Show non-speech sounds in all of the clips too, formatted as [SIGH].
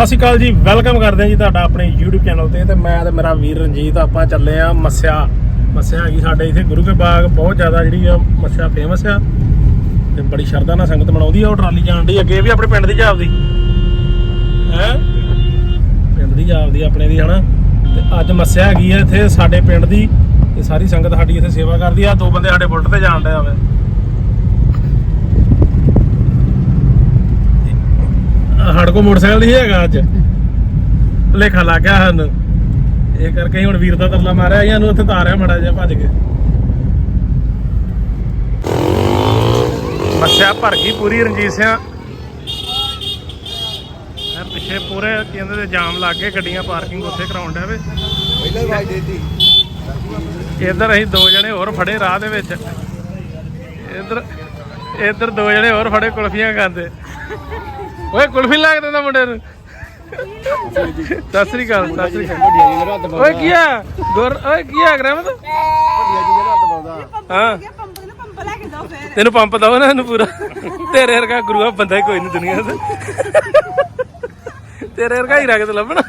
ਸਤਿ ਸ਼੍ਰੀ ਅਕਾਲ ਜੀ, ਵੈਲਕਮ ਕਰਦੇ ਹਾਂ ਜੀ ਤੁਹਾਡਾ ਆਪਣੇ YouTube ਚੈਨਲ ਤੇ ਤੇ ਮੈਂ ਤੇ ਮੇਰਾ ਵੀਰ ਰਣਜੀਤ, ਆਪਾਂ ਚੱਲੇ ਆ ਮੱਸਿਆ। ਮੱਸਿਆ ਹੈਗੀ ਸਾਡੇ ਇੱਥੇ ਗੁਰੂ ਕੇ ਬਾਗ, ਬਹੁਤ ਜ਼ਿਆਦਾ ਜਿਹੜੀ ਆ ਮੱਸਿਆ ਫੇਮਸ ਆ ਤੇ ਬੜੀ ਸ਼ਰਧਾ ਨਾਲ ਸੰਗਤ ਮਨਾਉਂਦੀ ਆ, ਉਹ ਟਰਾਲੀ ਜਾਣ ਦੀ ਅੱਗੇ ਵੀ ਆਪਣੇ ਪਿੰਡ ਦੀ ਜਾਪਦੀ। ਹੈ? ਪਿੰਡ ਦੀ ਜਾਪਦੀ ਆਪਣੇ ਦੀ, ਹਨਾ? ਤੇ ਅੱਜ ਮੱਸਿਆ ਹੈਗੀ ਆ ਇੱਥੇ ਸਾਡੇ ਪਿੰਡ ਦੀ, ਤੇ ਸਾਰੀ ਸੰਗਤ ਸਾਡੀ ਇੱਥੇ ਸੇਵਾ ਕਰਦੀ ਆ, ਦੋ ਬੰਦੇ ਸਾਡੇ ਬੁਲਟ ਤੇ ਜਾਣ ਡਏ ਆਵੇ ਸਾਡੇ ਕੋਲ ਮੋਟਰਸਾਈਕਲ ਨਹੀਂ ਹੈਗਾ ਅੱਜ। ਭੁਲੇਖਾ ਲੱਗ ਗਿਆ ਸਾਨੂੰ। ਇਹ ਕਰਕੇ ਹੁਣ ਵੀਰ ਦਾ ਤਰਲਾ ਮਾਰਿਆ ਇਹਨਾਂ ਨੂੰ ਉੱਥੇ ਤਾਰਿਆ ਮੜਾ ਜਿਹਾ ਭੱਜ ਕੇ ਮੱਸਿਆ ਭਰ ਗਈ ਪੂਰੀ ਰਣਜੀਤ ਸਿੰਘ ਇਹ ਪਿੱਛੇ ਪੂਰੇ ਕਹਿੰਦੇ ਤੇ ਜਾਮ ਲੱਗ ਗਏ ਗੱਡੀਆਂ ਪਾਰਕਿੰਗ ਉੱਥੇ ਕਰਾਉਣ ਡਿਆ ਵੇ। ਪਹਿਲਾਂ ਵਾਜ ਦੇਤੀ। ਇੱਧਰ ਅਸੀਂ ਦੋ ਜਣੇ ਹੋਰ ਫੜੇ ਰਾਹ ਦੇ ਵਿੱਚ। ਇੱਧਰ ਇੱਧਰ ਦੋ ਜਣੇ ਹੋਰ ਫੜੇ ਕੁਲਫੀਆਂ ਖਾਂਦੇ। ਓਏ ਕੁਲਫੀ ਲੱਗ ਦਿੰਦਾ ਮੁੰਡੇ ਨੂੰ। ਸਤਿ ਸ੍ਰੀ ਅਕਾਲ ਸਤਿ ਸ੍ਰੀ ਅਕਾਲ। ਵੱਡੀਆਂ ਜੀ ਰੱਦ ਓਏ ਕੀ ਆ? ਗੁਰ ਓਏ ਕੀ ਆ ਗ੍ਰਹਿਮਤ? ਵੱਡੀਆਂ ਜੀ ਰੱਦ ਪਾਉਂਦਾ ਹਾਂ। ਪੰਪ ਨੂੰ ਪੰਪ ਲੈ ਕੇ ਦੋ ਫੇਰ ਤੈਨੂੰ ਪੰਪ ਦਵਾ ਨਾ ਇਹਨੂੰ ਪੂਰਾ। ਤੇਰੇ ਵਰਗਾ ਗੁਰੂਆ ਬੰਦਾ ਹੀ ਕੋਈ ਨਹੀਂ ਦੁਨੀਆ ਤੇ ਤੇਰੇ ਵਰਗਾ ਹੀ ਰਗਤ ਲੱਭਣਾ।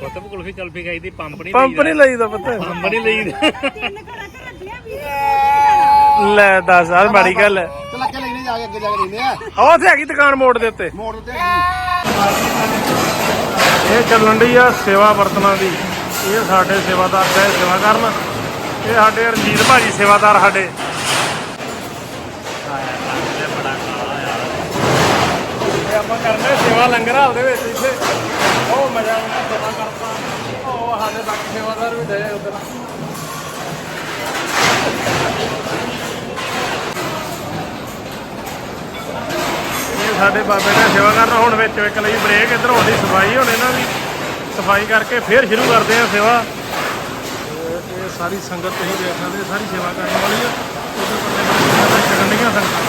ਪੁੱਤ ਕੁਲਫੀ ਚੱਲ ਪਈ ਗਈ ਦੀ ਪੰਪ ਨਹੀਂ ਪੰਪ ਨਹੀਂ ਲਈਦਾ ਪਤਾ। ਪੰਪ ਨਹੀਂ ਲਈ ਤਿੰਨ ਘਰਾਂ ਤੇ ਰੱਜੀਆਂ ਵੀ ਲੈ ਦੱਸ ਆ ਮਾੜੀ ਗੱਲ ਹੈ। ਜਾ ਕੇ ਅੱਗੇ ਜਾ ਕੇ ਲੈਣੇ ਆ। ਆ ਉੱਥੇ ਹੈਗੀ ਦੁਕਾਨ ਮੋੜ ਦੇ ਉੱਤੇ। ਮੋੜ ਉੱਤੇ। ਇਹ ਚੱਲਣ ਦੀ ਆ ਸੇਵਾ ਵਰਤਨਾਂ ਦੀ। ਇਹ ਸਾਡੇ ਸੇਵਾਦਾਰ ਦਾ ਸੇਵਾ ਕਰਨ। ਇਹ ਸਾਡੇ ਰਣਜੀਤ ਭਾਜੀ ਸੇਵਾਦਾਰ ਸਾਡੇ। ਇਹ ਆਪਾਂ ਕਰਦੇ ਸੇਵਾ ਲੰਗਰ ਹਾਲ ਦੇ ਵਿੱਚ ਇੱਥੇ। ਬਹੁਤ ਮਜ਼ਾ ਆਉਂਦਾ ਸੇਵਾ ਕਰਦਾ ਉਹ ਸਾਡੇ ਬਾਕੀ ਸੇਵਾਦਾਰ ਵੀ ਦੇ ਉਧਰ। ਸਾਡੇ ਬਾਬੇ ਦਾ ਸੇਵਾ ਕਰਨਾ। ਹੁਣ ਵਿੱਚ ਇੱਕ ਲਈ ਬ੍ਰੇਕ ਇੱਧਰ ਹੋਣੀ ਸਫ਼ਾਈ ਹੁਣ ਇਹਨਾਂ ਦੀ ਸਫ਼ਾਈ ਕਰਕੇ ਫੇਰ ਸ਼ੁਰੂ ਕਰਦੇ ਆ ਸੇਵਾ। ਇਹ ਸਾਰੀ ਸੰਗਤ ਤੁਸੀਂ ਦੇਖ ਸਕਦੇ ਹੋ, ਸਾਰੀ ਸੇਵਾ ਕਰਨ ਵਾਲੀ ਆ। ਉਧਰ ਬੰਦੇ ਛੱਡਣੀਆਂ ਸੰਗਤਾਂ।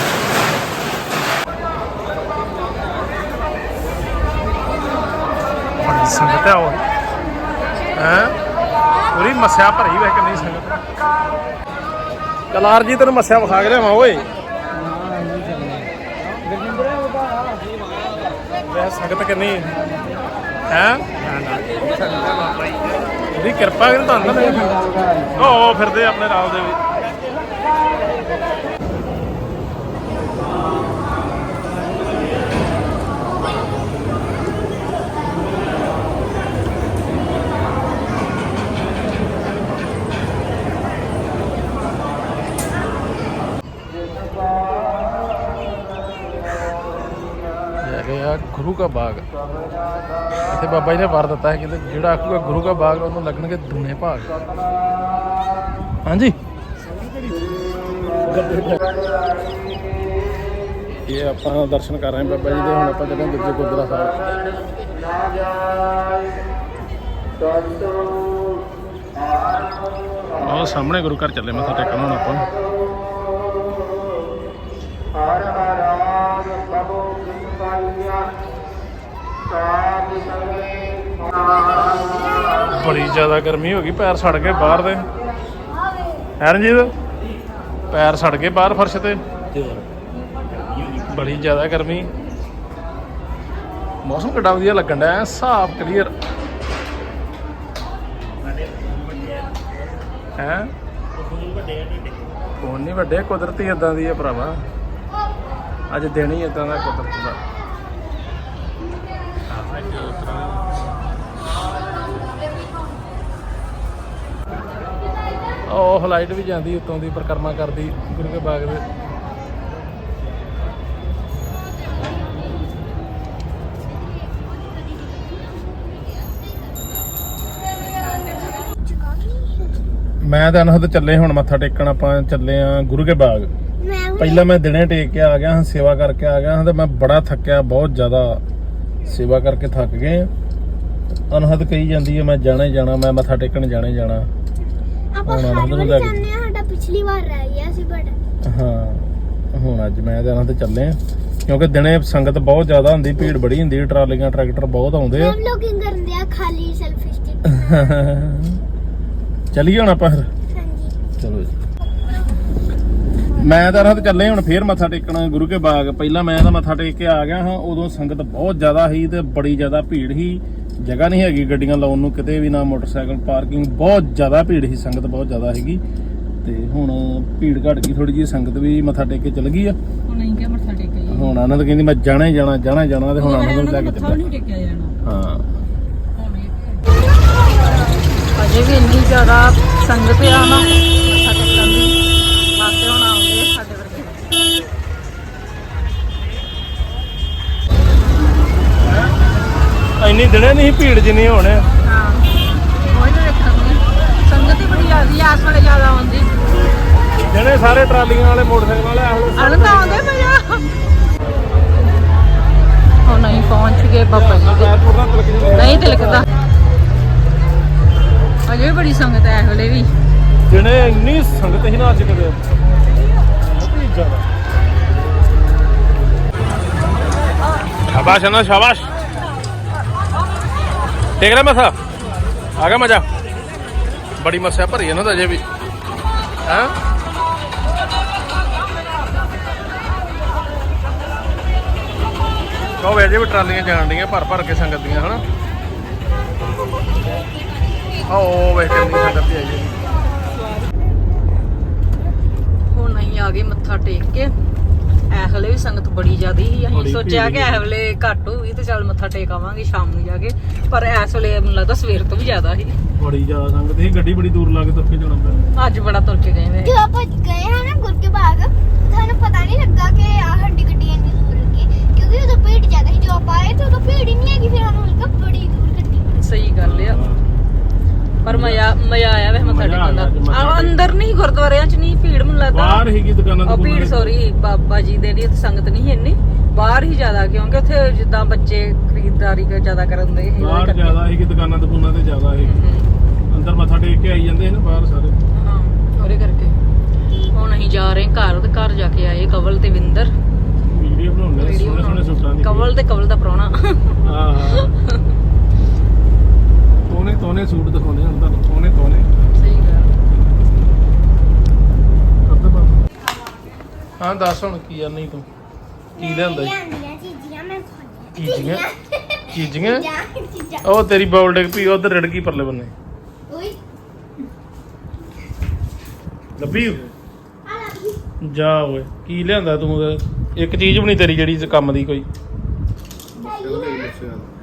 ਬੜੀ ਸੰਗਤ ਹੈ ਉਹ। ਹੈ? ਪੂਰੀ ਮੱਸਿਆ ਭਰੀ ਵੇ ਕਿੰਨੀ ਸੰਗਤ। ਕਲਾਰ ਜੀ ਤੈਨੂੰ ਮੱਸਿਆ ਵਿਖਾ ਕੇ ਲਿਆਵਾਂ ਓਏ। ਸੰਗਤ ਕਿੰਨੀ ਹੈ? ਉਹਦੀ ਕਿਰਪਾ ਕਰੇ ਤਾਂ ਅੰਦਰ ਫਿਰਦੇ ਆਪਣੇ ਰਾਮ ਦੇ ਵਿੱਚ। ਹੈਗੇ ਆ ਗੁਰੂ ਕਾ ਬਾਗ। ਇੱਥੇ ਬਾਬਾ ਜੀ ਨੇ ਵਰ ਦਿੱਤਾ ਹੈ ਕਿ ਜਿਹੜਾ ਆਖੂਗਾ ਗੁਰੂ ਕਾ ਬਾਗ, ਉਹਨੂੰ ਲੱਗਣਗੇ ਦੂਨੇ ਭਾਗ। ਹਾਂਜੀ? ਇਹ ਆਪਾਂ ਦਰਸ਼ਨ ਕਰ ਰਹੇ ਹਾਂ ਬਾਬਾ ਜੀ ਦੇ, ਹੁਣ ਆਪਾਂ ਚੱਲੇ ਦੂਜੇ ਗੁਰਦੁਆਰਾ ਸਾਹਿਬ। ਆਹ ਸਾਹਮਣੇ ਗੁਰੂ ਘਰ ਚੱਲੇ, ਮੱਥਾ ਟੇਕਣ ਹੁਣ ਆਪਾਂ ਬੜੀ ਜ਼ਿਆਦਾ ਗਰਮੀ ਹੋ ਗਈ, ਪੈਰ ਸੜ ਗਏ ਬਾਹਰ ਦੇ। ਹੈ ਰਣਜੀਤ? ਪੈਰ ਸੜ ਗਏ ਬਾਹਰ ਫਰਸ਼ ਤੇ। ਬੜੀ ਜ਼ਿਆਦਾ ਗਰਮੀ। ਮੌਸਮ ਕਿੱਡਾ ਵਧੀਆ ਲੱਗਣ ਡਿਆ, ਹਿਸਾਬ ਕਲੀਅਰ ਹੈ? ਫੋਨ ਨਹੀਂ ਵੱਡੇ ਕੁਦਰਤੀ ਇਦਾਂ ਦੀ ਹੈ ਭਰਾਵਾ। ਅੱਜ ਦਿਨ ਹੀ ਇਦਾਂ ਦਾ ਕੁਦਰਤ ਦਾ। ਉਹ ਲਾਈਟ ਵੀ ਜਾਂਦੀ ਉੱਤੋਂ ਦੀ ਪਰਕਰਮਾ ਕਰਦੀ ਗੁਰੂ ਕੇ ਬਾਗ ਦੇ। ਮੈਂ ਤਾਂ ਅਨਹਦ ਚੱਲੇ ਹੁਣ ਮੱਥਾ ਟੇਕਣ ਆਪਾਂ ਚੱਲੇ ਆ ਗੁਰੂ ਕੇ ਬਾਗ। ਪਹਿਲਾਂ ਮੈਂ ਦਿਨੇ ਟੇਕ ਕੇ ਆ ਗਿਆ ਹਾਂ ਸੇਵਾ ਕਰਕੇ ਆ ਗਿਆ ਹਾਂ ਤੇ ਮੈਂ ਬੜਾ ਥੱਕਿਆ ਬਹੁਤ ਜ਼ਿਆਦਾ। ਸੇਵਾ ਕਰਕੇ ਥੱਕ ਗਏ ਆ। ਅਨਹਦ ਕਹੀ ਜਾਂਦੀ ਹੈ ਮੈਂ ਜਾਣਾ ਹੀ ਜਾਣਾ ਮੈਂ ਮੱਥਾ ਟੇਕਣ ਜਾਣਾ ਹੀ ਜਾਣਾ। ਆਪਾਂ ਹੁਣ ਹਰ ਅਨੰਦ ਨੂੰ ਵਾਰੀ ਲੈ ਕੇ- ਜਾਂਦੇ ਆ ਸਾਡਾ ਪਿਛਲੀ ਵਾਰ ਰਹਿ ਗਿਆ ਸੀ ਬਟ ਹਾਂ ਹੁਣ ਅੱਜ ਮੈਂ ਤੇ ਅਨਹਦ ਚੱਲੇ ਆ। ਕਿਉਂਕਿ ਦਿਨੇ ਸੰਗਤ ਬਹੁਤ ਜ਼ਿਆਦਾ ਹੁੰਦੀ ਭੀੜ ਬੜੀ ਹੁੰਦੀ ਟਰਾਲੀਆਂ ਟਰੈਕਟਰ ਬਹੁਤ ਆਉਂਦੇ ਆ। ਮੈਂ ਵਲੋਗਿੰਗ ਕਰਨ ਦਿਆ ਖਾਲੀ ਸੈਲਫੀ ਸਟਿਕ [LAUGHS] ਚੱਲੀਏ ਹੁਣ ਆਪਾਂ ਫਿਰ? ਹਾਂਜੀ। ਚਲੋ ਜੀ। ਮੈਂ ਤਾਂ ਰਾਤ ਚੱਲੇ ਹੁਣ ਫੇਰ ਮੱਥਾ ਟੇਕਣਾ ਗੁਰੂ ਕੇ ਬਾਗ। ਪਹਿਲਾਂ ਮੈਂ ਤਾਂ ਮੱਥਾ ਟੇਕ ਕੇ ਆ ਗਿਆ ਹਾਂ ਉਦੋਂ ਸੰਗਤ ਬਹੁਤ ਜ਼ਿਆਦਾ ਸੀ ਤੇ ਬੜੀ ਜ਼ਿਆਦਾ ਭੀੜ ਸੀ। ਜਗ੍ਹਾ ਨਹੀਂ ਹੈਗੀ ਗੱਡੀਆਂ ਲਾਉਣ ਨੂੰ ਕਿਤੇ ਵੀ ਨਾ ਮੋਟਰਸਾਈਕਲ ਪਾਰਕਿੰਗ ਬਹੁਤ ਜ਼ਿਆਦਾ ਭੀੜ ਸੀ ਸੰਗਤ ਬਹੁਤ ਜ਼ਿਆਦਾ ਹੈਗੀ ਤੇ ਹੁਣ ਭੀੜ ਘਟ ਗਈ ਥੋੜੀ ਜਿਹੀ ਸੰਗਤ ਵੀ ਮੱਥਾ ਟੇਕ ਕੇ ਚਲ ਗਈ ਆ। ਹੁਣ ਨਹੀਂ ਕਿ ਮੱਥਾ ਟੇਕਿਆ ਹੁਣ ਆਨੰਦ ਕਹਿੰਦੀ ਮੈਂ ਜਾਣਾ ਹੀ ਜਾਣਾ ਜਾਣਾ ਹੀ ਜਾਣਾ ਤੇ ਹੁਣ ਆਨੰਦ ਨੂੰ ਲੈ ਕੇ ਮੱਥਾ ਚੱਲਿਆ ਨਹੀਂ ਟੇਕਿਆ ਜਾਣਾ। ਹਾਂ। ਅਜੇ ਵੀ ਇੰਨੀ ਜ਼ਿਆਦਾ ਸੰਗਤ ਆ ਨਾ। ਦਿਨੇ ਨਹੀਂ ਭੀੜ ਜਿੰਨੀ ਹੁਣ ਹਾਂ। ਉਹ ਹੀ ਦੇਖਾਂਗੇ। ਸੰਗਤ ਹੀ ਬੜੀ ਜ਼ਿਆਦੀ ਆ, ਇਸ ਵੇਲੇ ਜ਼ਿਆਦਾ ਆਉਂਦੀ। ਜਿਹੜੇ ਸਾਰੇ ਟਰਾਲੀਆਂ ਵਾਲੇ ਮੋਟਰਸਾਈਕਲ ਵਾਲੇ ਆਹੋ ਅਨੰਦ ਆਉਂਦੇ ਮਜ਼ਾ ਨਹੀਂ ਪਹੁੰਚ ਗਏ ਬਾਬਾ ਜੀ ਦੇ। ਨਹੀਂ ਤਿਲਕਦਾ। ਅਜੇ ਵੀ ਬੜੀ ਸੰਗਤ ਹੈ ਵੇਲੇ ਵੀ। ਜਿਹੜੇ ਇੰਨੀ ਸੰਗਤ ਸੀ ਨਾ ਅੱਜ ਕਦੇ ਬਹੁਤ ਹੀ ਜ਼ਿਆਦਾ। ਸ਼ਾਬਾਸ਼ ਨਾ ਸ਼ਾਬਾਸ਼। ਠੀਕ ਰਿਹਾ ਮਸਾ। ਆ ਗਿਆ ਮਜ਼ਾ। ਬੜੀ ਮੱਸਿਆ ਭਰੀ ਇਹਨਾਂ ਦਾ ਅਜੇ ਵੀ। ਹਾਂ? ਕਹੋ ਅਜੇ ਵੀ ਟਰਾਲੀਆਂ ਜਾਣ ਡੀਆਂ ਭਰ ਭਰ ਕੇ ਸੰਗਤ ਦੀਆਂ, ਹਨਾ? ਆਓ ਵੇ ਕਿੰਨੀ ਸੰਗਤ ਹੀ ਆਈ ਹੈ ਹੁਣ ਅਸੀਂ ਆ ਗਏ ਮੱਥਾ ਟੇਕ ਕੇ। ਇਹ ਵੇਲੇ ਵੀ ਸੰਗਤ ਬੜੀ ਜ਼ਿਆਦੀ ਸੀ। ਅਸੀਂ ਸੋਚਿਆ ਕਿ ਇਹ ਵੇਲੇ ਘੱਟ ਹੋਊਗੀ ਤੇ ਚੱਲ ਮੱਥਾ ਟੇਕ ਆਵਾਂਗੇ ਸ਼ਾਮ ਨੂੰ ਜਾ ਕੇ। ਪਰ ਇਸ ਵੇਲੇ ਮੈਨੂੰ ਲੱਗਦਾ ਸਵੇਰ ਤੋਂ ਵੀ ਜ਼ਿਆਦਾ ਸੀ। ਬੜੀ ਜ਼ਿਆਦਾ ਸੰਗਤ ਸੀ। ਗੱਡੀ ਬੜੀ ਦੂਰ ਲਾ ਕੇ ਤੁਰ ਕੇ ਜਾਣਾ ਪਿਆ ਅੱਜ ਬੜਾ ਤੁਰ ਕੇ ਗਏ ਵੇ ਜਦੋਂ ਆਪਾਂ ਗਏ ਹਾਂ ਨਾ ਗੁਰ ਕੇ ਬਾਗ ਤੁਹਾਨੂੰ ਪਤਾ ਨਹੀਂ ਲੱਗਾ ਕਿ ਆ ਸਾਡੀ ਗੱਡੀ ਇੰਨੀ ਦੂਰ ਲੱਗੀ। ਕਿਉਂਕਿ ਉਦੋਂ ਭੀੜ ਜ਼ਿਆਦਾ ਸੀ। ਜਦੋਂ ਆਪਾਂ ਆਏ ਤੇ ਉਦੋਂ ਭੀੜ ਹੀ ਨਹੀਂ ਹੈਗੀ ਫਿਰ ਸਾਨੂੰ ਲੱਗਾ ਬੜੀ ਦੂਰ ਗੱਡੀ। ਸਹੀ ਗੱਲ ਪਰ ਮਜ਼ਾ ਮਜ਼ਾ ਆਇਆ ਵੇ ਮੱਥਾ ਮਜ਼ਾ ਆ ਟੇਕਣ ਗਿਆ ਅੱਜ ਮੱਥਾ ਦਾ ਆ, ਅੰਦਰ ਨਹੀਂ ਗੁਰਦੁਆਰਿਆਂ 'ਚ ਨਹੀਂ ਭੀੜ ਮੈਨੂੰ ਲੱਗਦਾ। ਬਾਹਰ ਹੀ ਕੀ ਦੁਕਾਨਾਂ ਉਹ ਤੋਂ ਭੀੜ ਸੌਰੀ ਬਾਬਾ ਜੀ ਦੇ ਲਈ ਸੰਗਤ ਨਹੀਂ ਇੰਨੀ। ਬਾਹਰ ਹੀ ਜ਼ਿਆਦਾ ਕਿਉਂਕਿ ਉੱਥੇ ਜਿੱਦਾਂ ਬੱਚੇ ਖਰੀਦਦਾਰੀ ਕਰ ਜ਼ਿਆਦਾ ਕਰਨ ਦੇ ਬਾਹਰ ਜ਼ਿਆਦਾ ਹੀ ਕਿ ਦੁਕਾਨਾਂ ਦੁਕਾਨਾਂ ਤੇ ਜ਼ਿਆਦਾ ਹੀ ਅੰਦਰ ਮੱਥਾ ਟੇਕ ਕੇ ਆਈ ਜਾਂਦੇ ਨੇ ਬਾਹਰ ਸਾਰੇ। ਹਾਂ ਉਹਦੇ ਕਰਕੇ। ਹੁਣ ਅਸੀਂ ਜਾ ਰਹੇ ਹਾਂ ਘਰ ਤੇ ਘਰ ਜਾ ਕੇ ਆਏ ਕਵਲ ਤੇ ਵਿੰਦਰ। ਵੀਡੀਓ ਬਣਾਉਂਦੇ ਵੀਡੀਓ ਸੋਹਣੇ ਸੋਹਣੇ ਸੂਟਾਂ ਦੀ ਕਵਲ ਤੇ ਕਵਲ ਦਾ ਪ੍ਰਾਹੁਣਾ। ਹਾਂ ਹਾਂ। ਤੋਨੇ ਸੂਟ ਦਿਖਾਉਂਦੇ ਹੁਣ ਤੁਹਾਨੂੰ ਤੋਨੇ ਤੋਨੇ ਸਹੀ ਗੱਲ ਕਰਦੇ ਬਾਬਾ ਹਾਂ ਦੱਸ ਹੁਣ ਕੀ ਆ ਨਹੀਂ ਤੂੰ। ਕੀ? ਲਿਆਂਦੀਆਂ ਚੀਜ਼ੀਆਂ ਮੈਂ ਖਾਣੀਆਂ ਚੀਜ਼ੀਆਂ? ਚੀਜ਼ੀਆਂ? ਚੀਜ਼ਾਂ ਚੀਜ਼ਾਂ। ਉਹ ਤੇਰੀ ਬਾਉਲ ਡਿੱਗ ਪਈ ਉਧਰ ਰੜਕੀ ਪਰਲੇ ਬੰਨੇ। ਓਏ। ਲੱਭੀ? ਜਾ ਓਏ ਕੀ ਲਿਆਂਦਾ ਤੂੰ? ਇੱਕ ਚੀਜ਼ ਵੀ ਨਹੀਂ ਤੇਰੀ ਜਿਹੜੀ ਕੰਮ ਦੀ ਕੋਈ।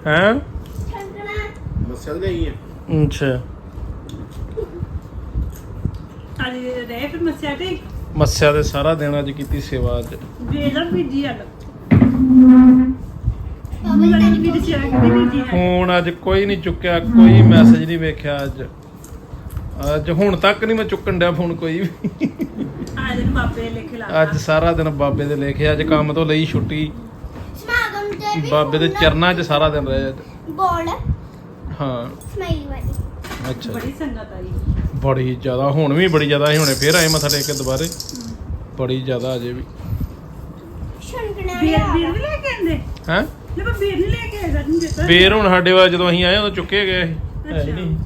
ਹੈਂ? ਮੱਸਿਆ ਨਹੀਂ ਹੈ ਅੱਛਾ ਅੱਜ ਰਹਿ ਫਿਰ ਮਸਿਆ ਤੇ ਮੱਸਿਆ ਦੇ ਸਾਰਾ ਦਿਨ ਅੱਜ ਕੀਤੀ ਸੇਵਾ ਅੱਜ। ਵੇਲਾ ਬੀਜੀ ਆ। ਬਾਬਾ ਜੀ ਬੜੀ ਵੀ ਚਿਆ ਕਿ ਬੀਜੀ ਹੈ। ਫੋਨ ਅੱਜ ਕੋਈ ਨਹੀਂ ਚੁੱਕਿਆ ਕੋਈ ਮੈਸੇਜ ਨਹੀਂ ਵੇਖਿਆ ਅੱਜ। ਅੱਜ ਹੁਣ ਤੱਕ ਨਹੀਂ ਮੈਂ ਚੁੱਕਣ ਡਿਆ ਫੋਨ ਕੋਈ ਵੀ। ਅੱਜ ਨੂੰ ਬਾਬੇ ਲਿਖ ਲਾ ਅੱਜ ਸਾਰਾ ਦਿਨ ਬਾਬੇ ਦੇ ਲੇਖੇ ਅੱਜ ਕੰਮ ਤੋਂ ਲਈ ਛੁੱਟੀ। ਸਮਾਗਮ ਤੇ ਵੀ ਬਾਬੇ ਦੇ ਚਰਨਾਂ 'ਚ ਸਾਰਾ ਦਿਨ ਰਹੇ ਅੱਜ। ਬੋਲ। ਹਾਂ। ਸਮਾਈਲ ਵਾਲੀ। ਅੱਛਾ ਬੜੀ ਸੰਗਤ ਆਈ। ਬੜੀ ਜ਼ਿਆਦਾ ਹੁਣ ਵੀ ਬੜੀ ਜ਼ਿਆਦਾ ਸੀ ਹੁਣੇ ਫੇਰ ਆਏ ਮੱਥਾ ਟੇਕ ਕੇ ਦੁਬਾਰੇ। ਬੜੀ ਜ਼ਿਆਦਾ ਅਜੇ ਵੀ। ਵੀਰ ਵੀਰ ਵੀ ਲੈ ਕੇ ਆਂਦੇ ਹੈ? ਲੈ ਵੀਰ ਨਹੀਂ ਲੈ ਕੇ ਆਇਆ ਦਿੱਤਾ ਫੇਰ ਹੁਣ ਸਾਡੇ ਵਾ ਜਦੋਂ ਅਸੀਂ ਆਏ ਉਦੋਂ ਚੁੱਕੇ ਗਏ ਸੀ। ਹੀ ਨਹੀਂ।